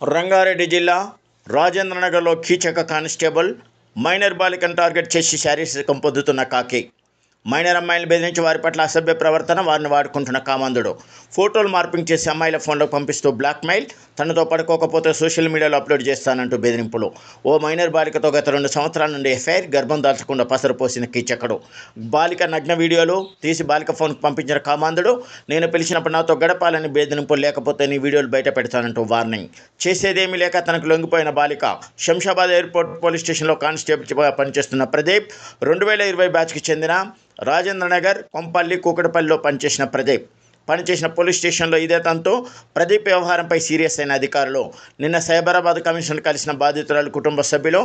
రంగారెడ్డి జిల్లా రాజేంద్రనగర్లో కీచక కానిస్టేబుల్ మైనర్ బాలికను టార్గెట్ చేసి శారీరకం పొందుతున్న కాకి. మైనర్ అమ్మాయిలను బెదిరించి వారి పట్ల అసభ్య ప్రవర్తన వారిని వాడుకుంటున్న కామందుడు. ఫోటోలు మార్పింగ్ చేసి అమ్మాయిల ఫోన్లో పంపిస్తూ బ్లాక్మెయిల్. తనతో పడుకోకపోతే సోషల్ మీడియాలో అప్లోడ్ చేస్తానంటూ బెదిరింపులు. ఓ మైనర్ బాలికతో గత రెండు సంవత్సరాల నుండి ఎఫ్ఐఆర్ గర్భం దాల్చకుండా పసరు పోసిన కీచకుడు. బాలిక నగ్న వీడియోలు తీసి బాలిక ఫోన్కు పంపించిన కామాంధుడు నేను పిలిచినప్పుడు నాతో గడపాలని బెదిరింపులు లేకపోతే నీ వీడియోలు బయట పెడతానంటూ వార్నింగ్. చేసేదేమీ లేక తనకు లొంగిపోయిన బాలిక. శంషాబాద్ ఎయిర్పోర్ట్ పోలీస్ స్టేషన్లో కానిస్టేబుల్గా పనిచేస్తున్న ప్రదీప్ రెండు వేల ఇరవై బ్యాచ్కి చెందిన రాజేంద్రనగర్ కొంపల్లి కూకటపల్లిలో పనిచేసిన ప్రదీప్. పనిచేసిన పోలీస్ స్టేషన్లో ఇదే తనతో ప్రదీప్ వ్యవహారంపై సీరియస్ అయిన అధికారులు నిన్న సైబరాబాద్ కమిషన్ కలిసిన బాధితురాలు కుటుంబ సభ్యులు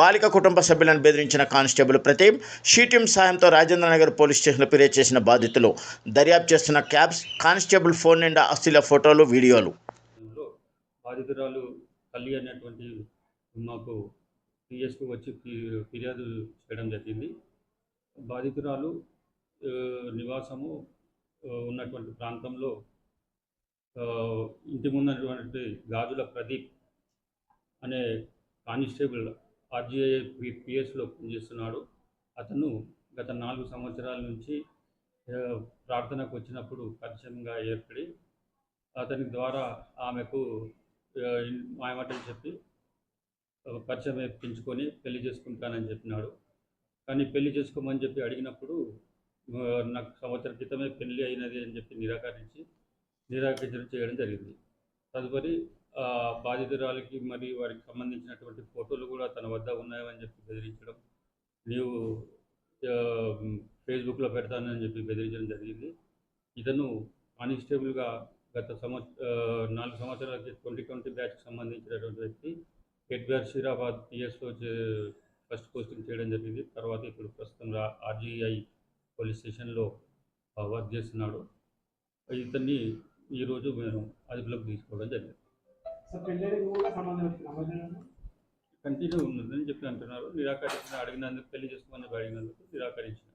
బాలిక కుటుంబ సభ్యులను బెదిరించిన కానిస్టేబుల్ ప్రదీప్ షీటిం సాయంతో రాజేంద్రనగర్ పోలీస్ స్టేషన్లో ఫిర్యాదు చేసిన బాధితులు. దర్యాప్తు చేస్తున్న క్యాబ్స్ కానిస్టేబుల్ ఫోన్ నిండా అస్థిల ఫోటోలు వీడియోలు. బాధితురాలు తల్లి అనేటువంటి మాకు పిఎస్కు వచ్చి ఫిర్యాదు చేయడం జరిగింది. బాధితురాలు నివాసము ఉన్నటువంటి ప్రాంతంలో ఇంటి ముందున్నటువంటి గాజుల ప్రదీప్ అనే కానిస్టేబుల్ ఆర్జీఐ పిఎస్లో పనిచేస్తున్నాడు. అతను గత నాలుగు సంవత్సరాల నుంచి ప్రార్థనకు వచ్చినప్పుడు పరిచయంగా ఏర్పడి అతని ద్వారా ఆమెకు మాయమాటలు చెప్పి పరిచయం పెంచుకొని పెళ్ళి చేసుకుంటానని చెప్పినాడు. కానీ పెళ్ళి చేసుకోమని చెప్పి అడిగినప్పుడు నాకు సంవత్సరం క్రితమే పెళ్ళి అయినది అని చెప్పి నిరాకరించి నిరాకరించడం చేయడం జరిగింది. తదుపరి బాధితురాలకి బాధితురాలికి మరి వారికి సంబంధించినటువంటి ఫోటోలు కూడా తన వద్ద ఉన్నాయని చెప్పి బెదిరించడం నీవు ఫేస్బుక్లో పెడతానని చెప్పి బెదిరించడం జరిగింది. ఇతను కానిస్టేబుల్గా గత సంవత్స నాలుగు సంవత్సరాలకి ట్వంటీ ట్వంటీ బ్యాచ్కి సంబంధించినటువంటి వ్యక్తి ఎడ్గార్ షీరాబాద్ పిఎస్ఓ ఫస్ట్ పోస్టింగ్ చేయడం జరిగింది. తర్వాత ఇప్పుడు ప్రస్తుతం ఆర్జీఐ పోలీస్ స్టేషన్లో వర్క్ చేస్తున్నాడు. ఇతన్ని ఈరోజు మేము అదుపులోకి తీసుకోవడం జరిగింది. కంటిన్యూ ఉన్నదని చెప్పి అంటున్నారు. నిరాకరించిన అడిగినందుకు పెళ్ళి చేసుకోమని అడిగినందుకు నిరాకరించిన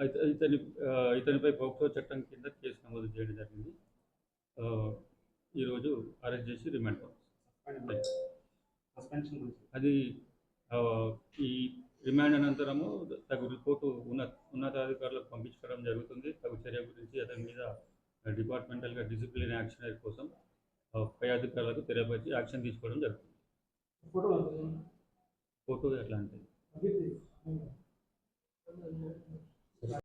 అయితే ఇతని ఇతనిపై పోక్సో చట్టం కింద కేసు నమోదు చేయడం జరిగింది. ఈరోజు అరెస్ట్ చేసి రిమాండ్ పంపిస్తాం. సస్పెన్షన్ గురించి అది ఈ రిమాండ్ అనంతరము తగు రిపోర్టు ఉన్న ఉన్నతాధికారులకు పంపించడం జరుగుతుంది. తగు చర్య గురించి అతని మీద డిపార్ట్మెంటల్గా డిసిప్లిన్ యాక్షన్ కోసం పై అధికారులకు తెలియపరిచి యాక్షన్ తీసుకోవడం జరుగుతుంది. ఫోటో ఫోటో ఎట్లా అంటే? అభివృద్ధి